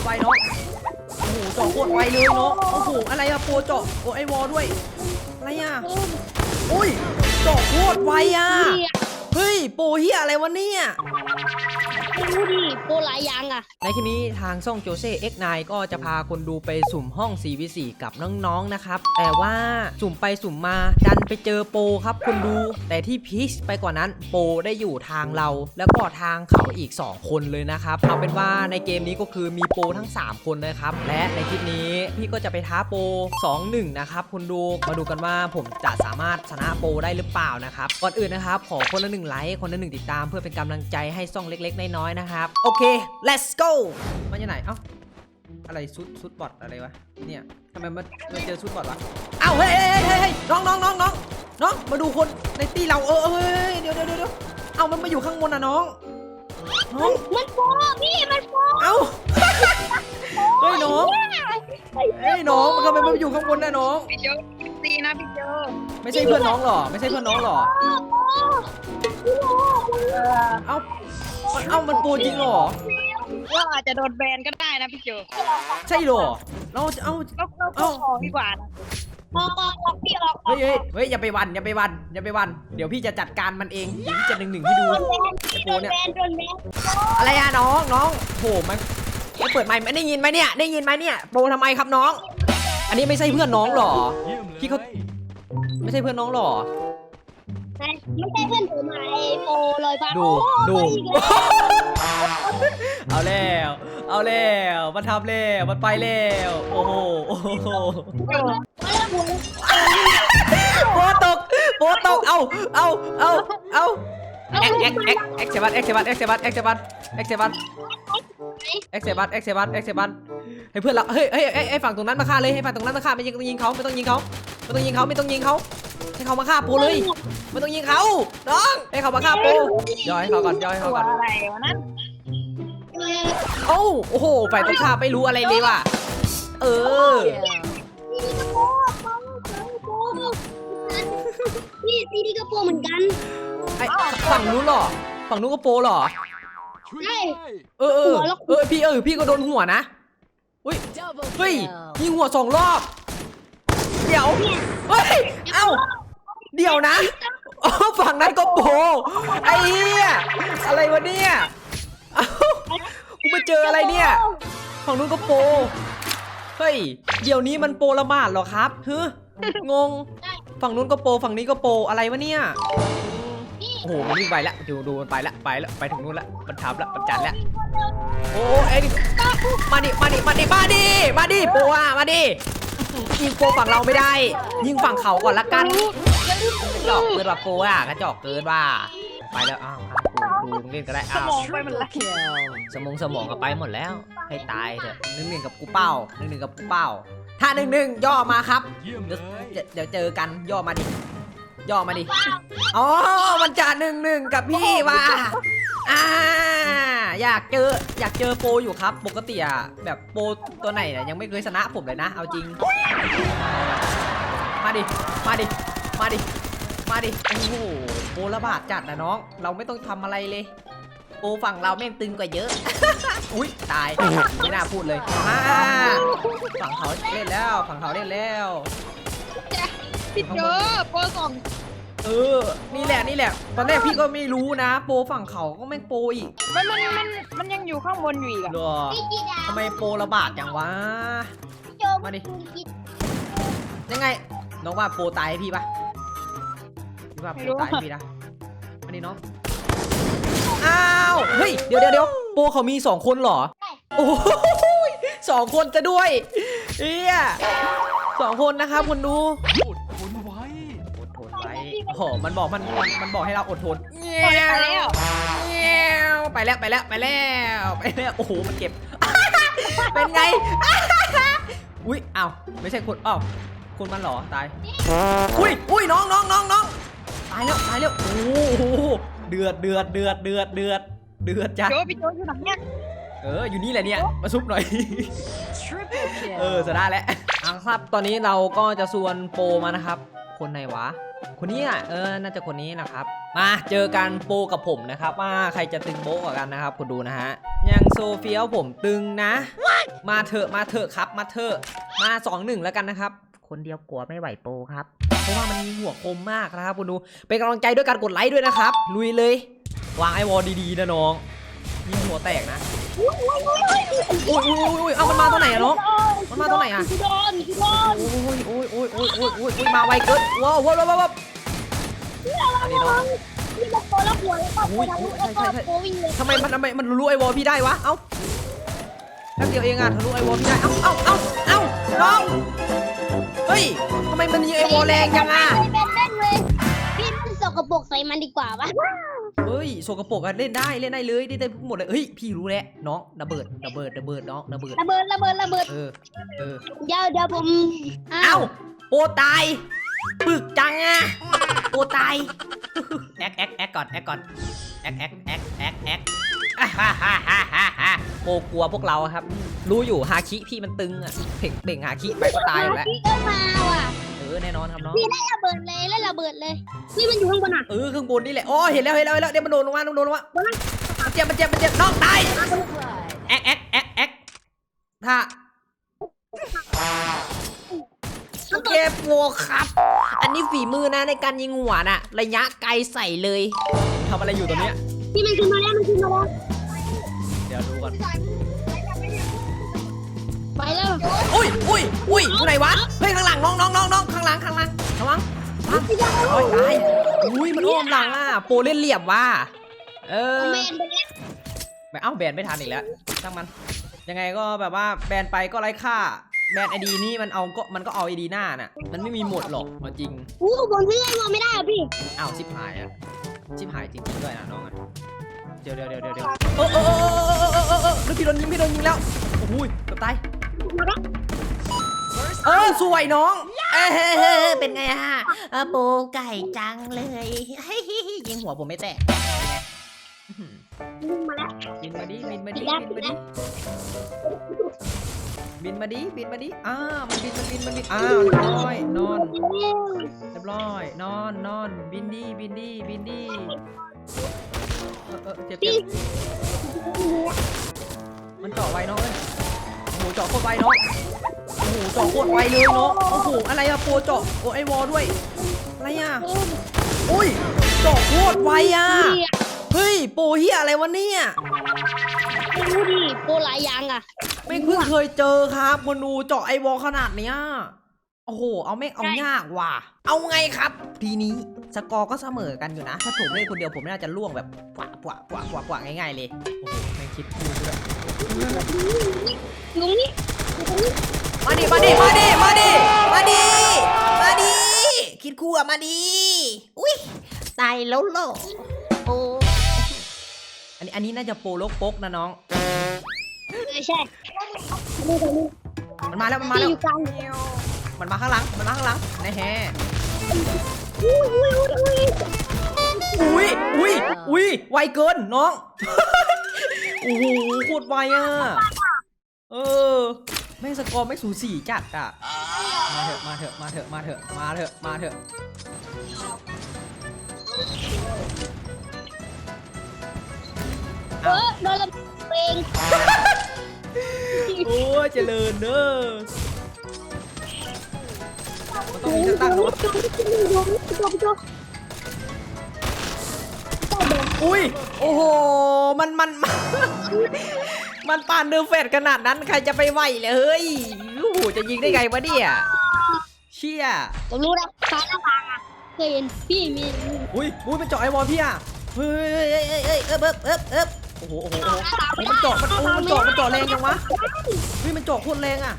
ตรไวเนาะโอ้โหเจาะโคตรไวเลยเนาะโอ้โหอะไรอะโปรเจาะโอ้ไอวอลด้วยอะไรอะอุ้ยเจาะโคตรไวอะเฮ้ยโปรเฮียอะไรวะเนี่ยไม่ รู้ดิโปรหลายอย่างอะ ในคลิปนี้ทางช่องโจเซ่ X9 ก็จะพาคนดูไปสุ่มห้อง 4v4 กับน้องๆนะครับ แต่ว่าสุ่มไปสุ่มมาดันไปเจอโปรครับคนดู แต่ที่พีชไปกว่านั้นโปรได้อยู่ทางเรา แล้วก็ทางเขาอีก 2 คนเลยนะครับ เอาเป็นว่าในเกมนี้ก็คือมีโปรทั้ง 3 คนนะครับ และในคลิปนี้พี่ก็จะไปท้าโปร2-1นะครับคนดูมาดูกันว่าผมจะสามารถชนะโปรได้หรือเปล่านะครับก่อนอื่นนะครับขอคนละหนึ่งไลค์คนละหนึ่งติดตามเพื่อเป็นกำลังใจให้ช่องเล็กๆน้อยๆนะครับ โอเค let's go มาจากไหน เอ้า อะไรซุดซุดบอทอะไรวะ เนี่ยทำไมมันมาเจอซุดบอทวะ เอ้าเฮ้ยเฮ้ยเฮ้ยเฮ้ยน้องน้องน้องน้องน้อง มาดูคนในตีเรา เออเออเฮ้ยเดี๋ยวเดี๋ยวเดี๋ยวเอ้ามันมาอยู่ข้างบนนะน้อง น้อง มันโปรพี่มันโปรเอ้า เฮ้ยน้อง เฮ้ยน้อง มันทำไมมันมาอยู่ข้างบนนะน้อง พี่โจซีนะพี่โจไม่ใช่เพื่อนน้องหรอ ไม่ใช่เพื่อนน้องหรอเอ้า มันเอ้ามันโปรจริงเหรอเราอาจจะโดนแบนก็ได้นะพี่โจใช่เหรอ เราจะเอ้าเราเราเอ้าออกดีกว่านะออกออกออกพี่ออกออเฮ้กยเฮ้ยเฮ้ยอย่าไปหวันอย่าไปหวันอย่าไปหวัน เดี๋ยวพี่จะจัดการมันเองเดี๋ยวพี่จะหนึ่งหนึ่งให้ดู โดนแบนพี่โดนแบนโดนแบนอะไรอะน้องน้องโหมันไม่เปิดไมค์ไม่ได้ยินไหมเนี่ยได้ยินไหมเนี่ยโปรทำไมครับน้อง อันนี้ไม่ใช่เพื่อนน้องหรอ พี่เขาไม่ใช่เพื่อนน้องหรอ ไม่ใช่เพื่อนผมไอโปรลอยฟ้าดูดูโอ้ยอีกแล้วเอาแล้ว เอาแล้ว มันทำแล้ว มันไปแล้ว โอ้โห โอ้โหมาแล้วหัวโปรตกโปรตก เอาเอาเอาเอาแอ็กแอ็กแอ็กแอ็กเซบันแอ็กเซบันแอ็กเซบันแอ็กเซบันแอ็กเซบันเอ็กเซบันเอ็กเซบันเอ็กเซบันให้เพื่อนเราเฮ้ยเฮ้ยเฮ้ยให้ฝั่งตรงนั้นมาฆ่าเลยให้ฝั่งตรงนั้นมาฆ่าไม่ยิงต้องยิงเขาไม่ต้องยิงเขาไม่ต้องยิงเขาไม่ต้องยิงเขา ให้เขามาฆ่าปูเลยไม่ต้องยิงเขาน้องให้เขามาฆ่าปูย่อให้เขาก่อนย่อให้ตัเขาวก่อนอะไรวะนั่นโอ้โอ้โหฝ่ายตรงข้ามไม่รู้อะไรเลยว่ะเออพี่ซีดีกระโปรงเหมือนกันไอฝั่งนู้นเหรอฝั่งนู้นก็โปรเหรอใช่เออเออเออพี่เออพี่ก็โดนหัวนะอุ้ยเฮ้ยยิงหัวสองรอบ เดี๋ยวเฮ้ยเอ้าเดี๋ยวนะอ๋อฝั่งนั้นก็โปรไอ้เหี้ยอะไรวะเนี่ยเอ้ากูไปเจออะไรเนี่ยฝั่งนู้นก็โปเฮ้ยเดี๋ยวนี้มันโปรละบาดเหรอครับเฮ้งง ฝั่งนู้นก็โปฝั่งนี้ก็โปอะไรวะเนี่ยโอ้โหมันวิ่งไปล้วดูดูมันไปล้วไปล้วไปถึงนู้นล้วมันทับล้วมันจัดล้วโอ้เอ็งมาดิมาดิมาดิมาดิมาดิโปอะมาดิ ยิงโปรฝั่งเราไม่ได้ ยิงฝั่งเขาก่อนละกันกระจอกเกินว่ะโปรอะกระจอกเกินว่าไปแล้วอ้าวอ้าวดูดูเล่นก็ได้สอ้าวมองไปมันละสมองสมองก็ไปหมดแล้ว ให้ตายเถอะหนึ่งหนึ่งกับกูเป้าหนึ่งหนึ่งกับกูเป้า ถ้าหนึ่งหนึ่งย่อมาครับเยี่ยมเดี๋เลยวยเดี๋ยวเดี๋ยวเจอกันย่อมาดิย่อมาดิอ๋อมันจะหนึ่งหนึ่งกับพี่ว่ะอ่า อยากเจออยากเจอโปรอยู่ครับ ปกติอะแบบโปรตัวไหนเนี่ยยังไม่เคยชนะผมเลยนะ เอาจริง มาดิ มาดิ มาดิ มาดิ โอ้โหโปรระบาดจัดนะน้อง เราไม่ต้องทำอะไรเลย โปรฝั่งเราแม่งตึงกว่าเยอะ อุ้ยตาย ไม่น่าพูดเลยอ่าฝั่งเขาเล่นแล้ว ฝั่งเขาเล่นแล้วพี่โจโปรสอง เออ นี่แหละนี่แหละ ตอนแรกพี่ก็ไม่รู้นะ โปรฝั่งเขาก็แม่งโปรอีกมันมันมันมันยังอยู่ข้างบนอยู่อีกอะเหรอพี่จีดาทำไมโปรระบาดอย่างวะโจมาดิยังไง น้องว่าโปรตายให้พี่ปะพี่ว่าโปรตายให้พี่นะอันนี้น้อง อ้าว เฮ้ย เดี๋ยวเดี๋ยวเดี๋ยวโปรเขามีสองคนเหรอ โอ้โหสองคนจะด้วยเฮียสองคนนะครับคุณดูอด ทนไว้อดทนไว้โอ้โห มันบอกมันมันมันบอกให้เราอดทนเงี้ไปยแล้วเงี้ยวไปแล้วไปแล้วไปแล้วไปแล้วโอ้โห มันเก็บ เป็นไง อุ้ยอ้าวไม่ใช่คนอ้าวคนมันเหรอ ตาย อุ้ยอุ้ยน้องน้องน้องน้องตายแล้วตายแล้ว โอ้โห เดือดเดือดเดือดเดือดเดือดเดือดจ้ะโจพี่โจอยู่ไหนเนี่ย เออ อยู่นี่แหละเนี่ย มาซุปหน่อย เออจะได้แล้วเอา ครับ ตอนนี้เราก็จะส่วนโปรมานะครับ คนไหนวะ คนนี้อะเออ น่าจะคนนี้นะครับ มาเจอกันโปรกับผมนะครับว่าใครจะตึงโบ๊ะกว่ากันนะครับคุณดูนะฮะยังโซเฟียลผมตึงนะ มาเถอะมาเถอะครับ มาเถอะมา2อหนึ่งแล้วกันนะครับ คนเดียวกลัวไม่ไหวโปรครับ เพราะว่ามันมีหัวคมมากนะครับคุณดู เป็นกำลังใจด้วยการกดไลค์ด้วยนะครับ ลุยเลย วางไอวอลดีๆนะน้องยิงหัวแตกนะอุ้ยอุ้ยอุ้ยเอามันมาตรงไหนอะน้อง มันมาตรงไหนอะคือโดนคือโดนโอ้ยโอ้ยโอ้ยโอ้ยโอ้ยโอ้ยโอ้ยมาไวเกินว้าวว้าวว้าวว้าวอันนี้น้องที่มันโตแล้วหัวแล้วก็โตแล้วแล้วก็โตวิ่งเลยทำไมมันทำไมมันรู้ไอวอลพี่ได้วะ เอ้าแป๊บเดียวเองอะทะลุไอวอลพี่ได้ เอ้าเอ้าเอ้าเอ้าน้อง เฮ้ยทำไมมันยิงไอวอลแรงจังอะเป็นเล่นเลยพี่มันสกปรกใส่มันดีกว่าวะ เฮ้ยโสกโปรกอะเล่นได้เล่นได้เลยได้ได้หมดเลยเฮ้ยพี่รู้แล้วน้องระเบิดระเบิดระเบิดน้องระเบิดระเบิดระเบิดระเบิดเออเออเดี๋ยวเดี๋ยวผมเอ้าโปรตายปึกจังอะโปรตายแอคแอคแอคก่อนแอคก่อนแอคแอคแอคแอคแอคอะฮ่าฮ่าฮ่าฮ่าฮ่าโปรกลัวพวกเราครับ รู้อยู่ฮาคิพี่มันตึงอะเพ่งเบ่งฮาคิไปก็ตายอยู่แล้วพี่เอิ้นมาว่ะเออแน่นอนครับน้องพี่เล่นระเบิดเลยเล่นระเบิดเลยนี่มันอยู่ข้างบนอะเออข้างบนนี่แหละอ๋อเห็นแล้วเห็นแล้วเห็นแล้วเดี๋ยวมันโดนลงมามันโดนลงมามันเจ็บมันเจ็บมันเจ็บน้องตายแอคแอคแอคแอคถ้าโอเคโปรครับ อันนี้ฝีมือนะในการยิงหัวน่ะ ระยะไกลใส่เลยทำอะไรอยู่ตรงเนี้ยพี่มันขึ้นมาแล้วมันขึ้นมาแล้วเดี๋ยวดูก่อนไปแล้วอุ้ยอุ้ยอุ้ยอยู่ไหนวะเฮ้ยข้างหลังน้องน้องน้องน้องข้างหลังข้างหลังระวังระวัง โอ้ยตายอุ้ยมันอ้อมหลังอะ โปรเล่นเหลี่ยมว่ะ เออเมนไปแล้วไปเอ้าแบนไม่ทันอีกแล้วช่างมัน ยังไงก็แบบว่าแบนไปก็ไร้ค่า แบนไอดีนี่มันเอาก็มันก็เอาไอดีหน้าน่ะ มันไม่มีหมดหรอกเอาจริง อู้บนพี่ไอ้มองไม่ได้อะพี่อ้าวชิบหายอะ ชิบหายจริงๆด้วยนะน้องอะ เดี๋ยวเดี๋ยวเดี๋ยวเดี๋ยวเดี๋ยวเออเออเออเออเออเออเออเออแล้วพี่โดนยิงพี่โดนยิงแล้ว โอ้โหเกือบตาย เออสวยน้องเออเป็นไงฮะเออโปไก่จังเลยเฮ้ยยิงหัวผมไม่แตกอื้อหือยิงมาแล้วบินมาดิบินมาดิบินแล้วบินมาดิบินมาดิบินมาดิอ้ามันบินมันบินมันบินอ้าวเรียบร้อยนอนเรียบร้อยนอนนอนบินดีบินดีบินดีเออเออเจ็บเจ็บมันเจาะไวน้องเอ้ยโอ้โหเจาะโคตรไวน้อง โอ้โหเจาะโคตรไวเลยน้องโอ้โหอะไรอะโปรเจาะโอ้ไอวอลด้วยอะไรอะอุ้ยเจาะโคตรไวอะเฮ้ยโปรเฮียอะไรวะเนี่ยไม่รู้ดิโปรหลายอย่างอะไม่เพิ่งเคยเจอครับมนูเจาะไอวอลขนาดเนี้ยโอ้โห เอาแม่งเอายากว่ะ เอาไงครับ ทีนี้สกอร์ก็เสมอกันอยู่นะ ถ้าผมเล่นคนเดียวผมน่าจะล่วงแบบกว่ากว่ากว่ากว่ากว่าง่ายๆเลย โอ้โหแม่งคิดดูด้วยตรงนี้ตรงนี้ มาดิมาดิมาดิมาดิมาดิมาดิคิดคู่อะมาดิอุ้ยตายแล้วเหรอโอ้อันนี้อันนี้น่าจะโปรโลกโป๊กนะน้องเออใช่นี่ตรงนี้มันมาแล้วมันมาที่แล้ว อยู่กลางมันมาข้างหลังมันมาข้างหลังแน่แฮอุ้ยอุ้ยอุ้ยอุ้ยอุ้ยอุ้ยอุ้ยไวเกินน้องโอ้โหโคตรไวอะเออ แม่งสกอร์ไม่สูสีจัดอะ มาเถอะมาเถอะมาเถอะมาเถอะมาเถอะมาเถอะเออโดนระเบิดเองโอ้ยเจริญเนอะมันต้องมีจะตั้งเหรอวะอุ้ย โอ้โห มันมันมัน ปานเดอร์เฟดขนาดนั้นใครจะไปไหวเลยเฮ้ยโอ้โหจะยิงได้ไงวะเนี่ยเชี่ยผมรู้แล้วฟ้าหน้าต่างอะเคยเห็นพี่มีอุ้ยอุ้ยมันเจาะไอวอลพี่อะเฮ้ยเฮ้ยเฮ้ยเฮ้ยเฮ้ยเอิบเอิบเอิบเอิบโอ้โหโอ้โหโอ้โหโอ้โหมันเจาะมันโอ้มันเจาะมันเจาะแรงจังวะเฮ้ยมันเจาะโคตรแรงอะ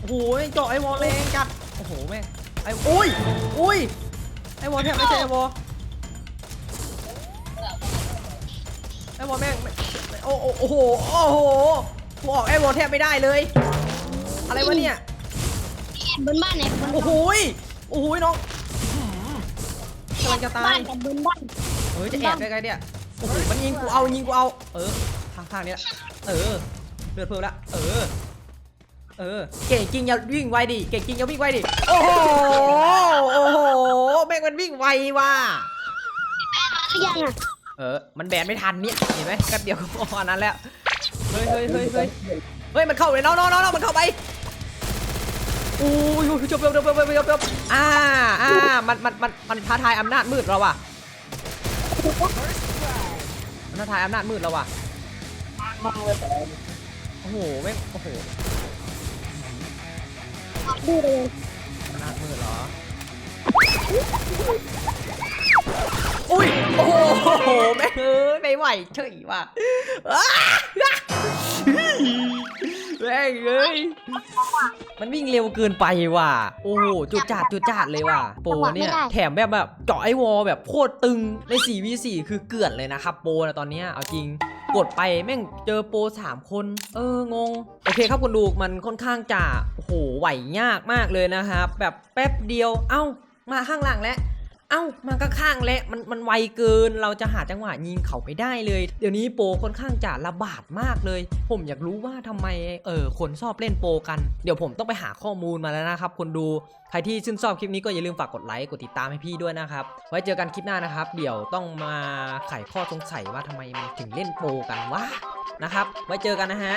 โอ้โหเจาะไอวอลแรงจัดโอ้โหแม่งไออุ้ยอุ้ยไอวอลแทบไม่ใช่ไอวอล ไอวอลแม่งไม่โอ้โอ้โอ้โหโอ้โหกูออกไอวอลแทบไม่ได้เลย อะไรวะเนี่ยแอบบนบ้านเนี่ยบนโอ้โหยโอ้โหยน้องกำลังจะตาบ้ายนกับบนบ้านเฮ้ยจะแอบได้ไงเนี่ยโอ้โหมันยิงกูเอายิงกูเอา เออทางทางนี้ละเออเลือดเพิ่มละเออเออเก่งจริงอย่าวิ่งไวดิเก่งจริงอย่าวิ่งไวดิโอ้โหโอ้โหแม่งมันวิ่งไวว่ะหรือยังอะ เออ มันแบนไม่ทันเนี่ย เห็นไหมแป๊บเดียวก็พอนั้นแล้ว เฮ้ยเฮ้ยเฮ้ยเฮ้ยเฮ้ย มันเข้าเลยน้องน้องน้องมันเข้าไปอู้ยจบจบจบจบจบจบจบอ่าอ่ามันมันมันมันท้าทายอำนาจมืดเราว่ะมันท้าทายอำนาจมืดเราว่ะมองเลยโอ้โหแม่งโอ้โหดูเลยอำนาจมืดเหรอ อุ้ย โอ้โห แม่งเอ้ยไม่ไหวเฉยว่ะอ้าแม่งเอ้ยมันวิ่งเร็วเกินไปว่ะ โอ้โห จุดจัดจุดจัดเลยว่ะ โปรเนี่ย แถมแบบแบบเจาะไอวอลแบบโคตรตึงใน 4v4 คือเกลื่อนเลยนะครับโปรนะตอนเนี้ยเอาจริงกดไปแม่งเจอโปร3คน เอองง โอเคครับคุณดูมันค่อนข้างจะโอ้โหไหวยากมากเลยนะครับ แบบแป๊บเดียวเอ้ามาข้างหลังแล้ว เอ้ามาก็ข้างๆแล้วมันมันไวเกินเราจะหาจังหวะยิงเขาไม่ได้เลย เดี๋ยวนี้โปค่อนข้างจะระบาดมากเลย ผมอยากรู้ว่าทำไมเออคนชอบเล่นโปกันเดี๋ยวผมต้องไปหาข้อมูลมาแล้วนะครับคนดูใครที่ชื่นชอบคลิปนี้ก็อย่าลืมฝากกดไลค์กดติดตามให้พี่ด้วยนะครับไว้เจอกันคลิปหน้านะครับ เดี๋ยวต้องมาไขข้อสงสัยว่าทำไมมันถึงเล่นโปกันวะนะครับ ไว้เจอกันนะฮะ